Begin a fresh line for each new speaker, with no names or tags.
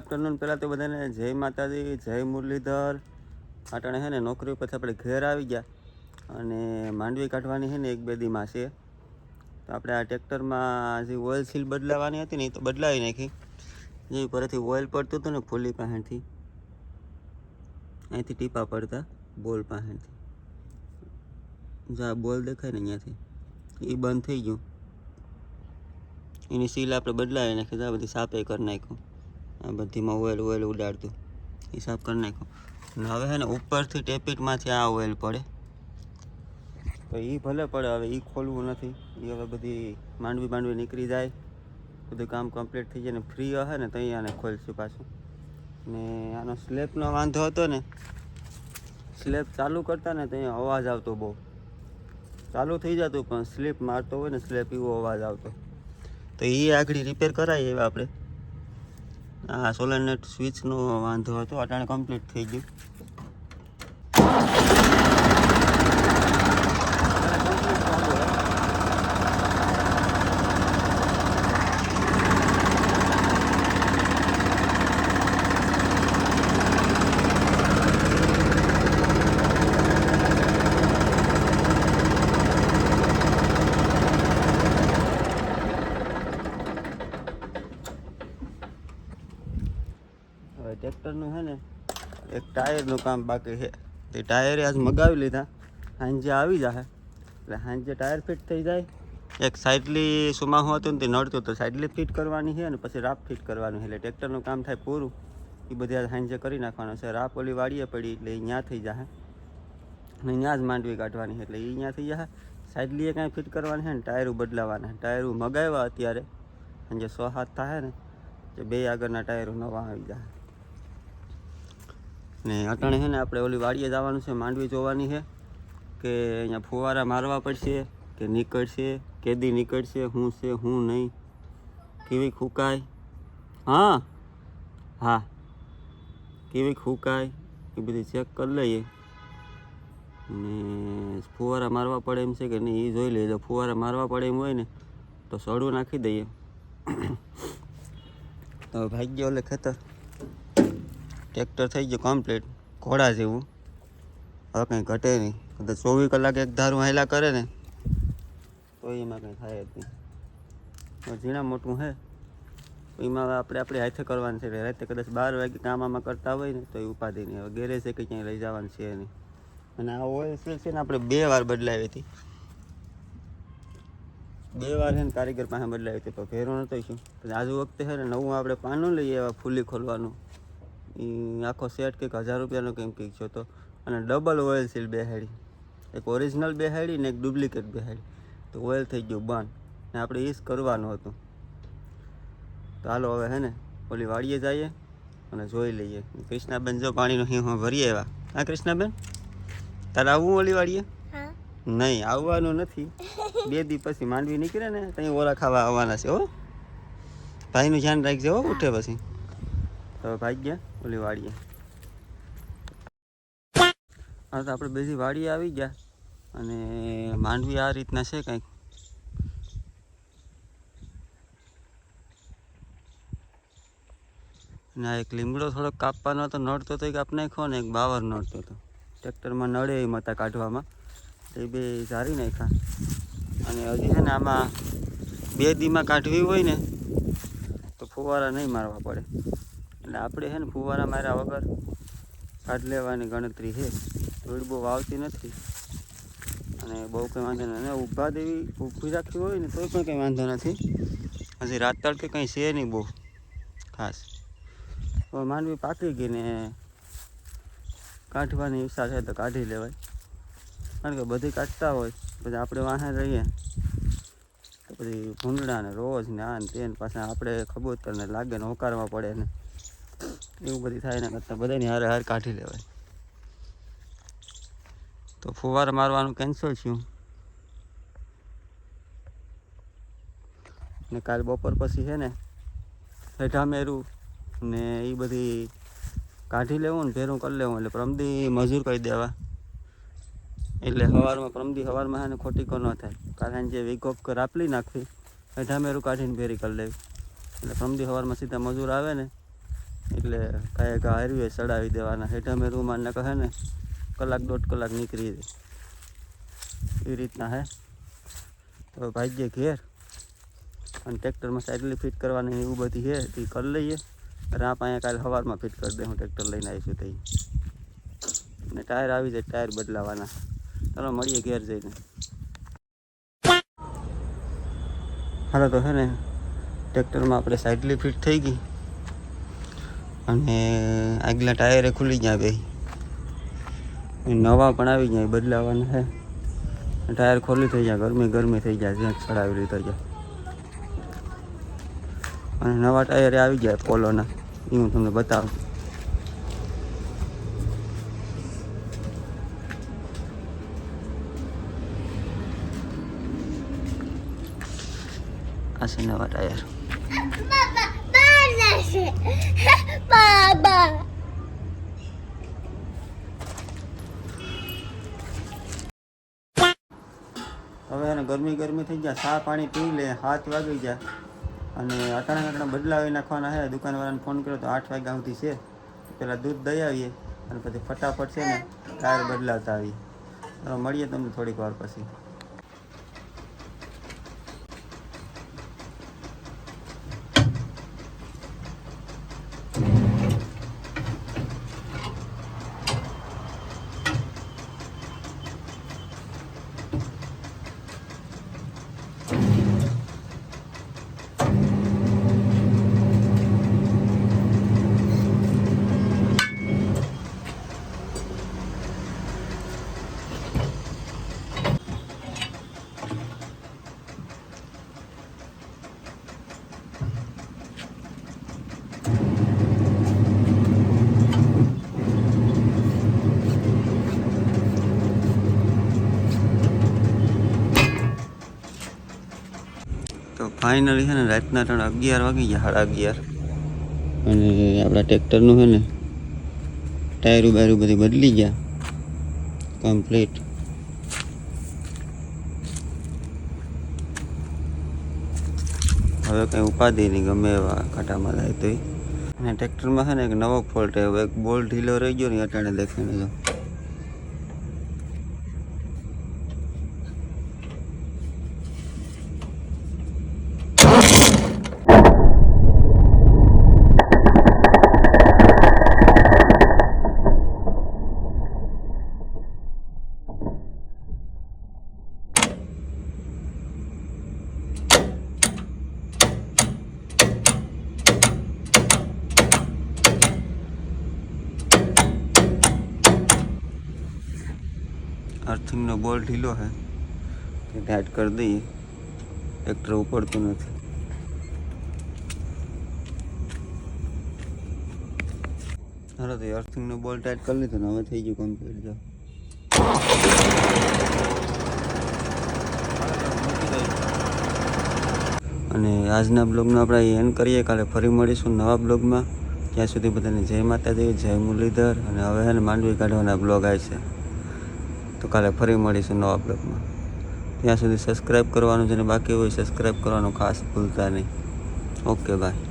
Afternoon પહેલાં તો બધાને જય માતાજી, જય મુરલીધર. અટાણે છે ને નોકરી ઉપરથી આપણે ઘેર આવી ગયા અને માંડવી કાઢવાની છે ને એક બે દીમાં છે તો આપણે આ ટ્રેક્ટરમાં જે ઓઇલ સીલ બદલાવાની હતી ને એ તો બદલાવી નાખી. જે ઉપરથી ઓઇલ પડતું હતું ને ફૂલી પાસેથી અહીંથી ટીપા પડતા બોલ પાસેથી જો આ બોલ દેખાય ને અહીંયાથી, એ બંધ થઈ ગયું. એની સીલ આપણે બદલાવી નાખી, તો આ બધી સાપે કરી નાખ્યું આ બધીમાં ઓઇલ ઓઇલ ઉડાડતું. સાફ કરી નાખ્યું. અને હવે છે ને ઉપરથી ટેપિટમાંથી આ ઓઇલ પડે. તો એ ભલે પડે, હવે એ ખોલવું નથી. એ હવે બધી માંડવી માંડવી નીકળી જાય. બધું કામ કમ્પ્લીટ થઈ જાય ને ફ્રી હશે ને તો આને ખોલશું પાછું. ને આનો સ્લેબનો વાંધો હતો ને, સ્લેબ ચાલુ કરતા ને તો અહીંયા અવાજ આવતો બહુ. ચાલુ થઈ જતું, પણ સ્લીપ મારતો હોય ને સ્લેબ એવો અવાજ આવતો. તો એ આગળ રિપેર કરાવીએ આપણે. આ સોલર નેટ સ્વિચનો વાંધો હતો અટાણે કમ્પ્લીટ થઈ ગયું હવે ટ્રેક્ટરનું છે ને એક ટાયરનું કામ બાકી છે. તે ટાયરે આજ મગાવી લીધા. સાંજે આવી જશે એટલે સાંજે ટાયર ફિટ થઈ જાય. એક સાઇડલી સુમાહું હતું ને તે નડતું તો સાઇડલી ફિટ કરવાની છે અને પછી રાપ ફિટ કરવાનું છે. એટલે ટ્રેક્ટરનું કામ થાય પૂરું. એ બધી આજ સાંજે કરી નાખવાનું છે. રાપ ઓલી વાડીએ પડી એટલે અહીંયા થઈ જશે અને ત્યાં જ માંડવી કાઢવાની છે. એટલે એ ત્યાં થઈ જશે સાઇડલીએ કાંઈ ફિટ કરવાની છે ને ટાયરું બદલાવાના. ટાયરું મગાવ્યા અત્યારે. સાંજે સો હાથ થાય ને. તો બે આગળના ટાયરો નવા આવી જાય ને અટાણે છે ને આપણે ઓલી વાડીએ જવાનું છે, માંડવી જોવાની છે કે અહીંયા ફુવારા મારવા પડશે, કે નીકળશે, કેદી નીકળશે શું છે શું નહીં, કેવી ખૂંકાય? હા હા, કેવી ખૂંકાય? એ બધી ચેક કરી લઈએ. ને ફુવારા મારવા પડે એમ છે કે નહીં એ જોઈ લઈએ જો ફુવારા મારવા પડે એમ હોય ને, તો સડું નાખી દઈએ. તો ભાગ્ય ઓલે ખેતર. ટ્રેક્ટર થઈ ગયું કમ્પ્લીટ ઘોડા જેવું. હવે કંઈ ઘટે નહીં. કદાચ ચોવીસ કલાક એક ધારું હાયલા કરે ને તો એમાં કંઈ થાય જ નહીં. ઝીણા મોટું તો એમાં આપણે આપણે હાથે કરવાનું છે. રાતે કદાચ બાર વાગે કામ આમાં કરતા હોય ને તો એ ઉપાધિ નહીં. હવે ગેરેજ છે કે ક્યાંય લઈ જવાનું છે નહીં. અને આ ઓઇલ સીલ છે ને, આપણે બે વાર બદલાવી હતી. બે વાર છે ને કારીગર પાસે બદલાવી હતી. તો ઘેરો નહોતો શું આજુ વખતે છે ને, નવું આપણે પાનું લઈએ એવા ફૂલી ખોલવાનું. એ આખો સેટ કંઈક હજાર રૂપિયાનો કંઈક કંઈક છે તો. અને ડબલ ઓઇલ સીલ બેહાડી. એક ઓરિજિનલ બેહાડી ને એક ડુપ્લિકેટ બેહાડી. તો ઓઇલ થઈ ગયું બંધ. ને આપણે એ જ કરવાનું હતું. તો હાલો હવે હે ને ઓલી વાડીએ જઈએ અને જોઈ લઈએ. કૃષ્ણાબેન જો પાણીનો હિંહ ભરીએ એવા હા કૃષ્ણાબેન? તારે આવવું ઓલી વાડીએ? નહીં આવવાનું નથી. બે દી પછી માંડવી નીકળે ને ત્યાં ઓરા ખાવા આવવાના છે હો. ભાઈનું ધ્યાન રાખજે હો ઉઠે પછી. તો ભાગ્ય ઓલી વાડીએ. હા, તો આપણે બધી વાડીએ આવી ગયા અને માંડવી આ રીતના છે કંઈક. ના એક લીમડો થોડોક કાપવાનો હતો, નડતો તો કાપ નાખ્યો ને એક બાવર નડતો હતો. ટ્રેક્ટરમાં નડે એમ હતા કાઢવામાં. એ બે ઝારી નાખ્યા. અને હજી છે ને આમાં બે દીમાં કાઢવી હોય ને, તો ફુવારા નહીં મારવા પડે. એટલે આપણે છે ને ફુવારા માર્યા વગર કાઢ લેવાની ગણતરી છે. ધૂળ બહુ વાવતી નથી. અને બહુ કંઈ વાંધો નહીં. અને ઊભા દેવી, ઊભી રાખવી હોય ને તોય પણ કંઈ વાંધો નથી. હજી રાત તડકે કંઈ છે નહીં બહુ ખાસ. હવે માંડવી પાકી ગઈ ને કાઢવાની ઈચ્છા છે તો કાઢી લેવાય. કારણ કે બધી કાઢતા હોય, પછી આપણે વાહે રહીએ. તો પછી ભૂંડડા ને રોજ ને આ ને તે પાછા આપણે કબૂતર ને લાગે ને હોકારવા પડે ને. એવું બધી થાય એના કરતાં બધાની હારે હાર કાઢી લેવાય. તો ફુવારા મારવાનું કેન્સલ થયું. ને કાલ બપોર પછી છે ને હેઠા મેરું ને એ બધી કાઢી લેવું ને ભેરું કરી લેવું એટલે પ્રમદી મજૂર કરી દેવા. એટલે સવારમાં પ્રમદી સવારમાં છે ને ખોટી કો ન થાય. કારણ જે વીકોપ આપલી નાખવી. હેઠા મેરું કાઢીને ભેરી કરી લેવી. એટલે પ્રમદી સવારમાં સીધા મજૂર આવે ને એટલે કાંઈ કા હારવી ચડાવી દેવાના. હેઠ અમે રૂમાન ને કહે ને, કલાક દોઢ કલાક નીકળી જાય એ રીતના હે. તો ભાગ્ય ઘેર અને ટ્રેક્ટરમાં સાઇડલી ફિટ કરવાની એવું બધી છે તે કરી લઈએ. રાપ અહીંયા કાલે સવારમાં ફિટ કરી દે, હું ટ્રેક્ટર લઈને આવીશું તઈ. ને ટાયર આવી જાય, ટાયર બદલાવાના. ચાલો મળીએ ઘેર જઈને. હાલો, તો હે ને, ટ્રેક્ટરમાં આપણે સાઇડલી ફિટ થઈ ગઈ. અને આગલા ટાયરે ખુલી ગયા બે. નવા પણ આવી ગયા બદલાવાના છે. ટાયર ખોલી થઈ જાય ગરમી ગરમી થઈ જાય જ્યાં ચડાવી લીધો જાય અને નવા ટાયરે આવી ગયા પોલોના, એ હું તમને બતાવું. આ છે નવા ટાયર.
Baba,
હવે એને ગરમી ગરમી થઈ જાય ચા પાણી પી લે હાથ વાગી જાય અને અટાણા અટાણા બદલાવી નાખવાના છે દુકાનવાળાને ફોન કર્યો તો આઠ વાગ્યા સુધી છે. પહેલાં દૂધ દઈ આવીએ અને પછી ફટાફટ છે ને ટાયર બદલાવતા આવીએ. મળીએ તમને થોડીક વાર પછી. ફાઇનલી છે ને રાતના ત્રણ અગિયાર વાગી ગયા સાડા અગિયાર. અને આપણા ટ્રેક્ટરનું છે ને ટાયરું બાયરું બધી બદલી ગયા. કમ્પ્લીટ હવે કંઈ ઉપાધિ નહીં ગમે એવા ખાટામાં જાય તો અને ટ્રેક્ટરમાં છે ને એક નવો ફોલ્ટ આવ્યો. એક બોલ ઢીલો રહી ગયો ને અટાણે દેખાય તો અર્થિંગનો બોલ ઢીલો છે તે ટાઈટ કરી દઈએ. ટ્રેક્ટર ઉપડતું નથી. હાલો, તો અર્થિંગનો બોલ ટાઈટ કરી લીધો ને હવે થઈ ગયું કમ્પ્લીટ જો. અને આજના બ્લોગનો આપણે એન્ડ કરીએ. કાલે ફરી મળીશું નવા બ્લોગમાં. ત્યાં સુધી બધાને જય માતાજી, જય મુરલીધર. અને હવે હેને માંડવી કાઢવાના બ્લોગ આવશે તો કાલે ફરી મળીશું નવા બ્લોગમાં. ત્યાં સુધી સબસ્ક્રાઈબ કરવાનું છે ને બાકી હોય સબસ્ક્રાઈબ કરવાનું ખાસ ભૂલતા નહીં. Okay bye